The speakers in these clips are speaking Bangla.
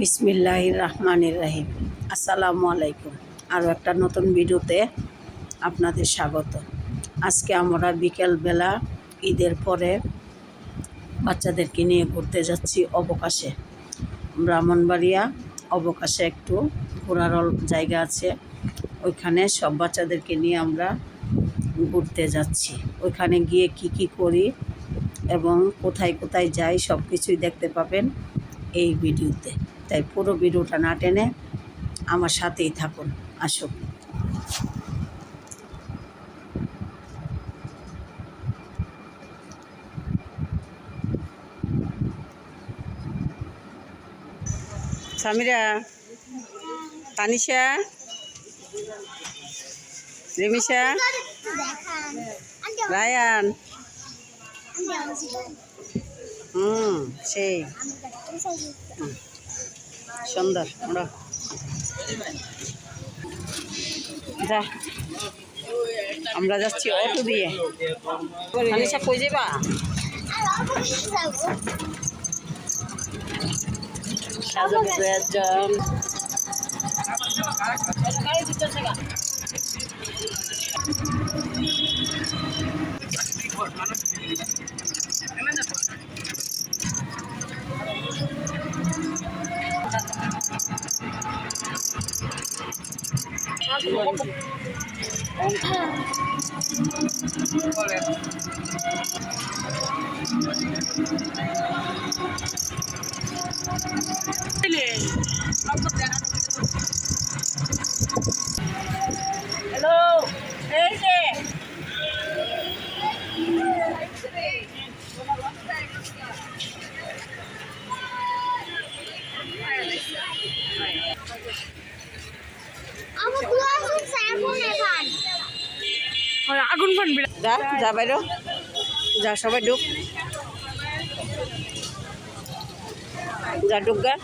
বিসমিল্লাহ রহমানির রাহিম। আসসালামু আলাইকুম। আরও একটা নতুন ভিডিওতে আপনাদের স্বাগত। আজকে আমরা বিকেলবেলা ঈদের পরে বাচ্চাদেরকে নিয়ে ঘুরতে যাচ্ছি অবকাশে। ব্রাহ্মণবাড়িয়া অবকাশে একটু ঘোরার জায়গা আছে। ওইখানে সব বাচ্চাদেরকে নিয়ে আমরা ঘুরতে যাচ্ছি। ওইখানে গিয়ে কি কি করি এবং কোথায় কোথায় যাই সব কিছুই দেখতে পাবেন এই ভিডিওতে। তাই পুরো ভিডিওটা না টেনে আমার সাথেই থাকুন আসুন সামিরা তানিশা রিমিশা রায়ান। হুম সেই। সুন্দর ওরা যা আমরা যাচ্ছি অটো দিয়ে। তানিশা কই যাবা Saju Bentar. Boleh. Aku jangan যা যা বাইরো যা, সবাই ঢুক। যা, ঢুক গা।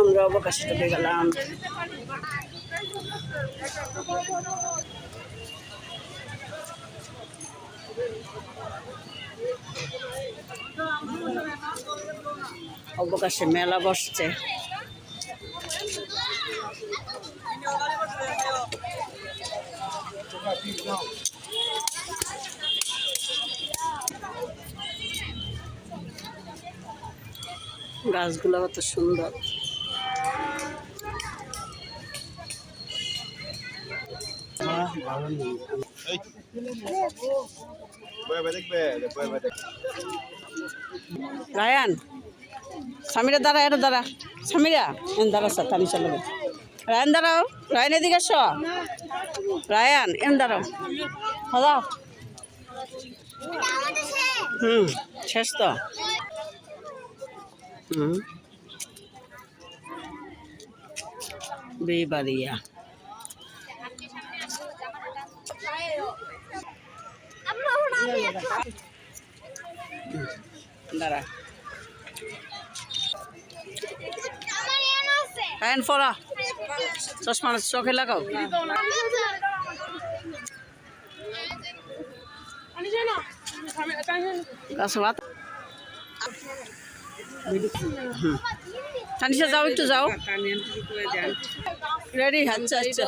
আমরা অবকাশে ঢুকে গেলাম। অবকাশে মেলা বসছে। গাছগুলো কত সুন্দর। রায়ান সামিরা দাঁড়া এটা দাঁড়া। এন দাঁড়া স্যার রায়ান দাঁড়াও। রায়ান এদিকে আস রায়ান এন দাঁড়াও হ্যালো হুম শেষ তো। হুম। বেবাড়িয়া দাঁড়া। রায়ান ফরা। চশমা চোখে লাগাও। তানিশা যাও একটু যাও। রেডি আচ্ছা আচ্ছা।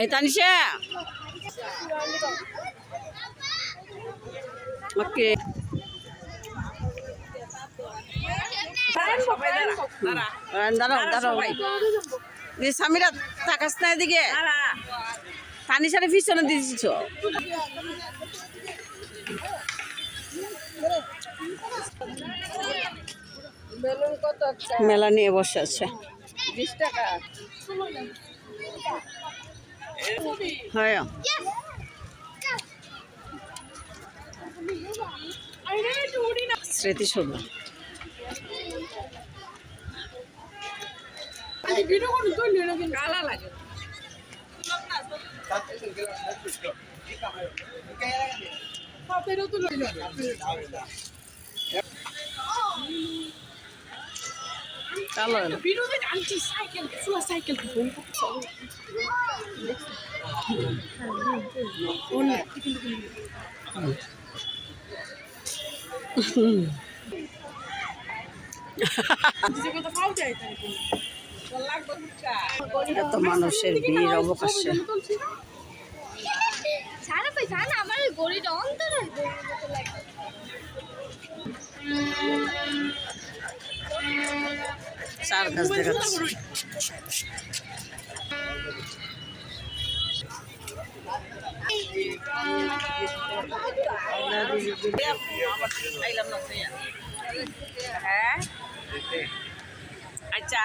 এই তানিশা। ওকে। দাঁড়াও দাঁড়াও এই সামিরা তাকাস না এদিকে। তানিশারে পিছনে দিয়েছ। মেলা নিয়ে বসে আছে। হ্যাঁ। স্মৃতি কালা লাগে। তো লইল চালো বিরোধী আনছি সাইকেল ফোন এত মানুষের ভিড় অবকাশে। চার গাছ দেখাচ্ছে। হ্যাঁ? আচ্ছা।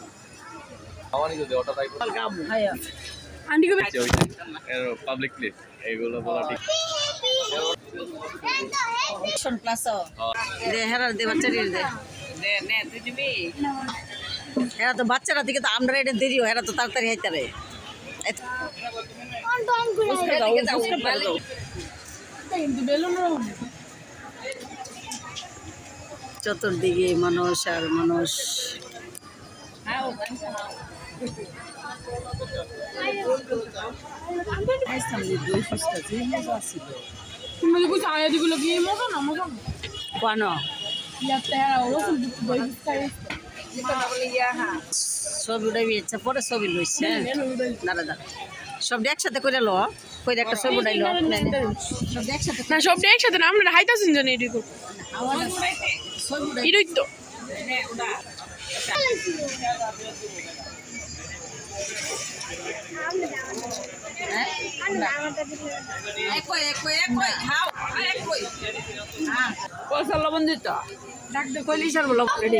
পাবলিক প্লেস এগুলো বলা ঠিক। দে হেরা তো বাচ্চারা দিকে তো আমরা এটা দেরিও হেরা তো তাড়াতাড়ি হাইতে রে কোন দমগুলো কিন্তু বেলুন চতুর্দিকে মানুষ আর মানুষ। তুমি কিছু আয়া দিগুলো কি মজা না মজা কেন ছবি উঠাবি ইচ্ছা পরে ছবি লইছে দাঁড়া দাঁড়া সব একসাথে করে লো কই একটা ছবি সব একসাথে না সব একসাথে না আমরা হাইতাছেন জানি এদিকে ছবি উঠাই এটাই তো পয়সা লবণ দিত। ডাক দে কইলি স্যার বলো রেডি।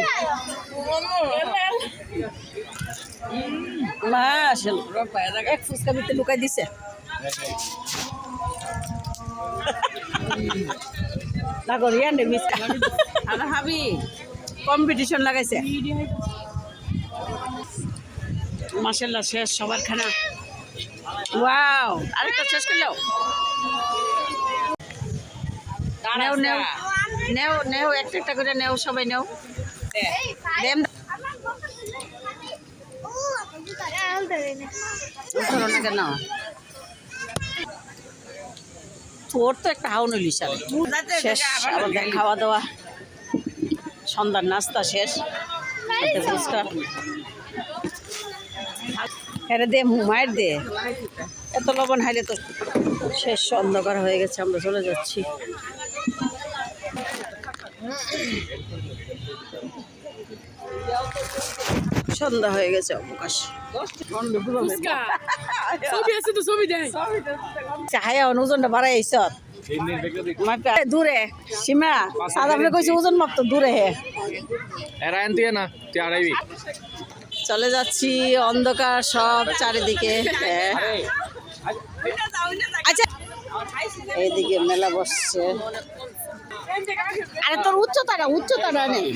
মাশাল। এক ফুচকা ভিতরে লুকাই দিছে। লাগো রিয়ান রে মিস আর হাবি। কম্পিটিশন লাগাইছে। মাশাল্লাহ শেষ সবার খানা ওয়াও আরেকটা শেষ করল। নেও নেও নেও নেও একটা একটা করে নেও সবাই নেও। ধরো না কেন? তোর তো একটা হাওন হইলি স্যার শেষ খাওয়া দাওয়া। সন্ধ্যার নাস্তা শেষ। ফুচকা হ্যাঁ দে মায়ের দে। এত লবণ হাইলে তো শেষ অন্ধকার হয়ে গেছে আমরা চলে যাচ্ছি। সন্ধ্যা হয়ে গেছে অবকাশ। চাহায়া ওজনটা বাড়াই আইস দূরে সীমা। সাদা কইছে ওজন মাপ তো দূরে হে। এরা না তুই আড়াইবি। চলে যাচ্ছি অন্ধকার সব চারিদিকে। আচ্ছা এইদিকে মেলা বসছে। আরে তোর উচ্চতাটা উচ্চতাটা নেই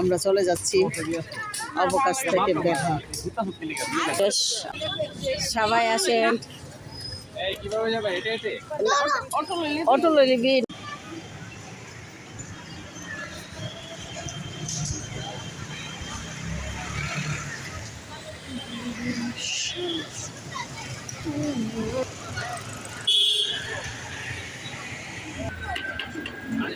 আমরা চলে যাচ্ছি অবকাশ থেকে দেখা। বেশ সবাই আসেন। অটো লইলি